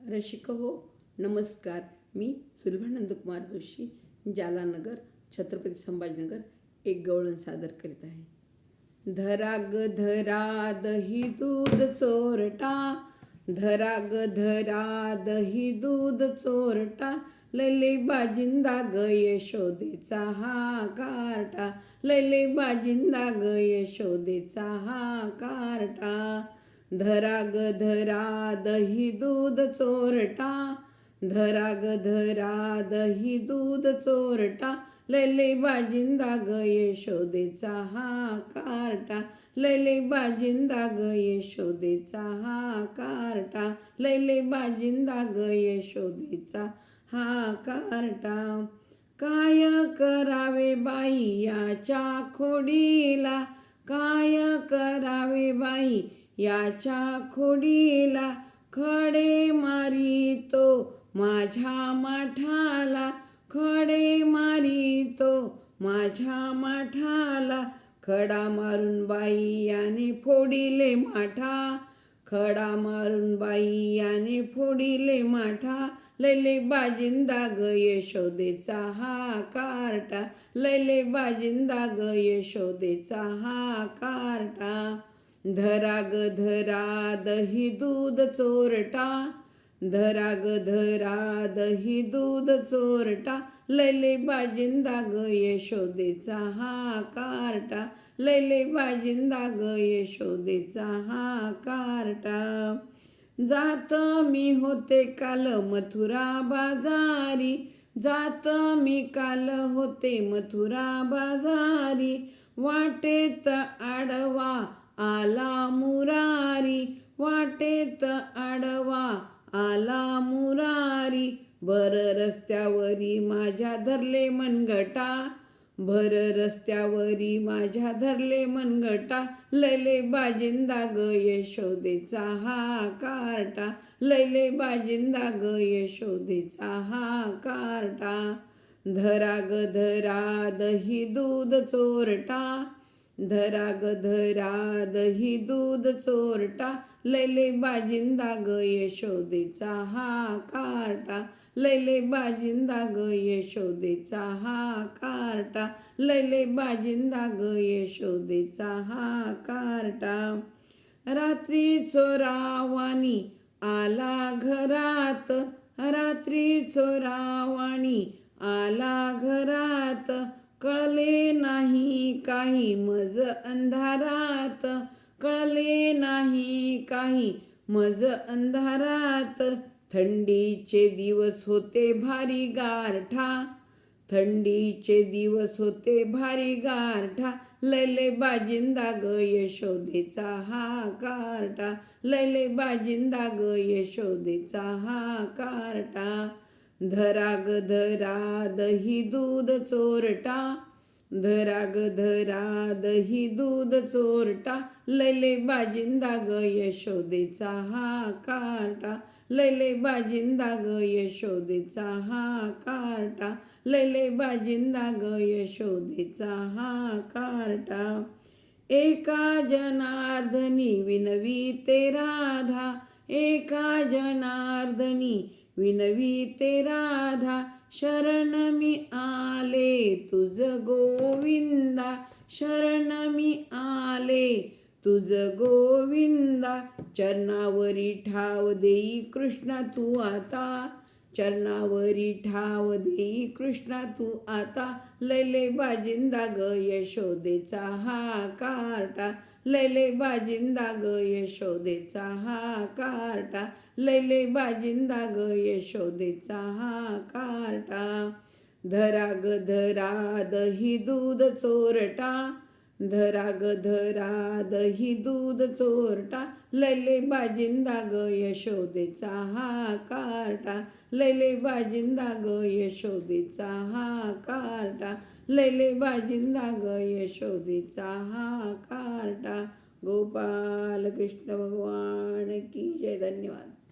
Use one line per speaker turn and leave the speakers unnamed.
रसिक हो नमस्कार. मी सुलभानंद कुमार जोशी जालानगर छत्रपती संभाजीनगर एक गवळण सादर करीत आहे. धरा ग धरा दही दूध चोरटा धरा ग धरा दही दूध चोरटा लैले बाजिंदा ग यशोदेचा हा कार्टा लैले बाजिंदा ग यशोदेचा हा कार्टा. धरा ग धरा दही दूध चोरटा धरा ग धरा दही दूध चोरटा लैले बाजिंदा ग यशोदेचा हा कार्टा लैले बाजिंदा ग यशोदेचा हा कार्टा लैले बाजिंदा ग यशोदेचा हा कार्टा. काय करावे बाई याच्या खोडीला? काय करावे बाई याच्या खोडीला खडे मारितो माझ्या माठाला खडे मारितो माझ्या माठाला खडा मारून बाई याने फोडिले माठा खडा मारून बाई याने फोडिले माठा लैले बाजिंदा ग यशोदेचा हा कार्टा लैले बाजिंदा ग यशोदेचा हा कार्टा. धरा ग धरा दही दूध चोरटा धरा ग धरा दही दूध चोरटा लैले बाजिंदा ग यशोदेचा हा कार्टा लैले बाजिंदा ग यशोदेचा हा कार्टा. जात मी होते काल मथुरा बाजारी जात मी काल होते मथुरा बाजारी वाटेत आडवा आला मुरारी वाटेत आडवा. आला मुरारी भर रस्त्यावरी माझ्या धरले मनगटा. भर रस्त्यावरी माझ्या धरले मनगटा. लैले बाजिंदा ग यशोदेचा हा कार्टा. लैले बाजिंदा ग यशोदेचा हा कार्टा. धरा ग धरा दही दूध चोरटा. धरा ग धरा दही दूध चोरटा लैले बाजिंदा ग यशोदेचा हा कार्टा. लैले बाजिंदा ग यशोदेचा हा कार्टा. लैले बाजिंदा ग यशोदेचा हा कार्टा. रात्री चोरावानी आला घरात. रात्री चोरावाणी आला घरात. कळले नाही काही मज अंधारात. कळले नाही काही मज अंधारात. थंडीचे दिवस होते भारी गारठा. थंडीचे दिवस होते भारी गारठा. लैले बाजिंदा ग यशोदेचा हा कार्टा. लैले बाजिंदा ग यशोदेचा हा कार्टा. धरा ग धरा दही दूध चोरटा धरा ग धरा दही दूध चोरटा लैले बाजिंदा ग यशोदेचा हा कार्टा लैले बाजिंदा ग यशोदेचा हा कार्टा लैले बाजिंदा ग यशोदेचा हा कार्टा एका जनार्दनी विनवी ते राधा एका जनार्दनी विनवी ते राधा शरण मी आले. तुझ गोविंदा शरण मी आले. तुझ गोविंदा चरणावरी ठाव देई कृष्णा तू आता. चरणावरी ठाव देई कृष्णा तू आता. लैले बाजिंदा ग यशोदेचा हा कार्टा. लैले बाजिंदा ग यशोदेचा हा कार्टा. लैले बाजिंदा ग यशोदेचा हा कार्टा. धरा ग धरा दही दूध चोरटा. धरा ग धरा दही दूध चोरटा लैले बाजिंदा ग यशोदेचा हा कार्टा. लैले बाजिंदा ग यशोदेचा हा कार्टा. लैले बाजिंदा ग यशोदेचा हा कार्टा. गोपाल कृष्ण भगवान की जय. धन्यवाद.